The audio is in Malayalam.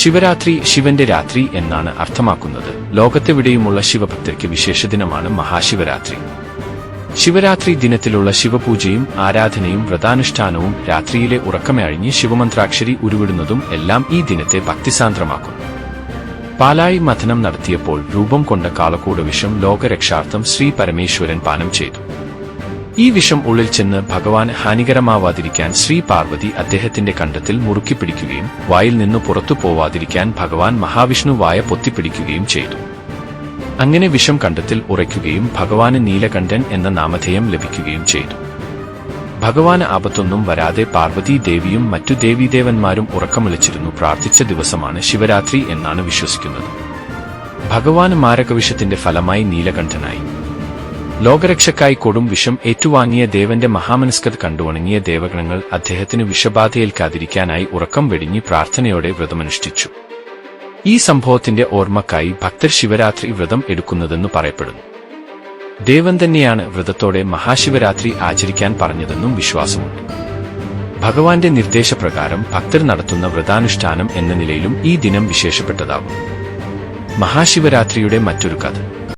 ശിവരാത്രി ശിവന്റെ രാത്രി എന്നാണ് അർത്ഥമാക്കുന്നത്. ലോകത്തെവിടെയുമുള്ള ശിവഭക്തർക്ക് വിശേഷ ദിനമാണ് മഹാശിവരാത്രി. ശിവരാത്രി ദിനത്തിലുള്ള ശിവപൂജയും ആരാധനയും വ്രതാനുഷ്ഠാനവും രാത്രിയിലെ ഉറക്കമയഴിഞ്ഞ് ശിവമന്ത്രാക്ഷരി ഉരുവിടുന്നതും എല്ലാം ഈ ദിനത്തെ ഭക്തിസാന്ദ്രമാക്കും. പാലായി മഥനം നടത്തിയപ്പോൾ രൂപം കൊണ്ട കാളക്കൂട വിഷം ലോകരക്ഷാർത്ഥം ശ്രീ പരമേശ്വരൻ പാനം ചെയ്തു. ഈ വിഷം ഉള്ളിൽ ചെന്ന് ഭഗവാൻ ഹാനികരമാവാതിരിക്കാൻ ശ്രീ പാർവതി അദ്ദേഹത്തിന്റെ കണ്ടത്തിൽ മുറുക്കി പിടിക്കുകയും വായിൽ നിന്ന് പുറത്തു പോവാതിരിക്കാൻ ഭഗവാൻ മഹാവിഷ്ണു വായ പൊത്തിപ്പിടിക്കുകയും ചെയ്തു. അങ്ങനെ വിഷം കണ്ടത്തിൽ ഉറയ്ക്കുകയും ഭഗവാന് നീലകണ്ഠൻ എന്ന നാമധേയം ലഭിക്കുകയും ചെയ്തു. ഭഗവാന് ആപത്തൊന്നും വരാതെ പാർവതി ദേവിയും മറ്റു ദേവീദേവന്മാരും ഉറക്കമിളിച്ചിരുന്നു പ്രാർത്ഥിച്ച ദിവസമാണ് ശിവരാത്രി എന്നാണ് വിശ്വസിക്കുന്നത്. ഭഗവാന് മാരകവിഷത്തിന്റെ ഫലമായി നീലകണ്ഠനായി. ലോകരക്ഷക്കായി കൊടും വിഷം ഏറ്റുവാങ്ങിയ ദേവന്റെ മഹാമനസ്കത കണ്ടുവണങ്ങിയ ദേവഗണങ്ങൾ അദ്ദേഹത്തിന് വിഷബാധയേൽക്കാതിരിക്കാനായി ഉറക്കം വെടിഞ്ഞ് പ്രാർത്ഥനയോടെ വ്രതമനുഷ്ഠിച്ചു. ഈ സംഭവത്തിന്റെ ഓർമ്മക്കായി ഭക്തർ ശിവരാത്രി വ്രതം എടുക്കുന്നതെന്ന് പറയപ്പെടുന്നു. ദേവൻ തന്നെയാണ് വ്രതത്തോടെ മഹാശിവരാത്രി ആചരിക്കാൻ പറഞ്ഞതെന്നും വിശ്വാസമുണ്ട്. ഭഗവാന്റെ നിർദ്ദേശപ്രകാരം ഭക്തർ നടത്തുന്ന വ്രതാനുഷ്ഠാനം എന്ന നിലയിലും ഈ ദിനം വിശേഷപ്പെട്ടതാകും. മഹാശിവരാത്രിയുടെ മറ്റൊരു കഥ.